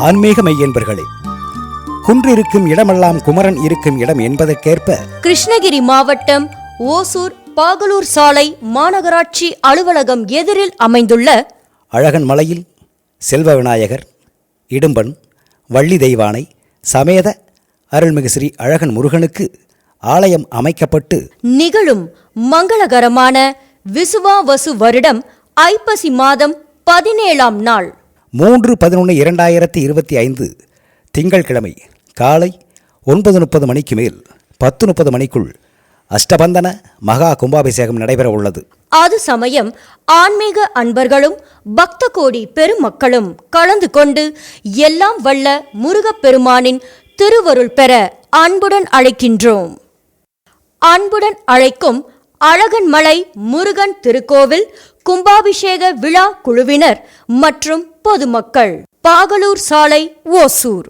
ஆன்மீக மெய்யன்பர்களே குன்றிருக்கும் இடமெல்லாம் குமரன் இருக்கும் இடம் என்பதற்கேற்ப கிருஷ்ணகிரி மாவட்டம் ஓசூர் பாகலூர் சாலை மாநகராட்சி அலுவலகம் எதிரில் அமைந்துள்ள அழகன் மலையில் செல்வ விநாயகர் இடும்பன் வள்ளி தெய்வானை சமேத அருள்மிகு ஸ்ரீ அழகன் முருகனுக்கு ஆலயம் அமைக்கப்பட்டு நிகழும் மங்களகரமான விசுவாவசு வருடம் ஐப்பசி மாதம் பதினேழாம் நாள். மூன்று பதினொன்று இரண்டாயிரத்தி இருபத்தி ஐந்து திங்கள்கிழமை காலை ஒன்பது முப்பது மணிக்கு மேல் பத்து முப்பது மணிக்குள் அஷ்டபந்தன மகா கும்பாபிஷேகம் நடைபெற உள்ளது. அது சமயம் ஆன்மீக அன்பர்களும் பக்த கோடி பெருமக்களும் கலந்து கொண்டு எல்லாம் வல்ல முருகப்பெருமானின் திருவருள் பெற அன்புடன் அழைக்கின்றோம். அன்புடன் அழைக்கும் அழகன்மலை முருகன் திருக்கோவில் கும்பாபிஷேக விழா குழுவினர் மற்றும் பொதுமக்கள். பாகலூர் சாலை ஓசூர்.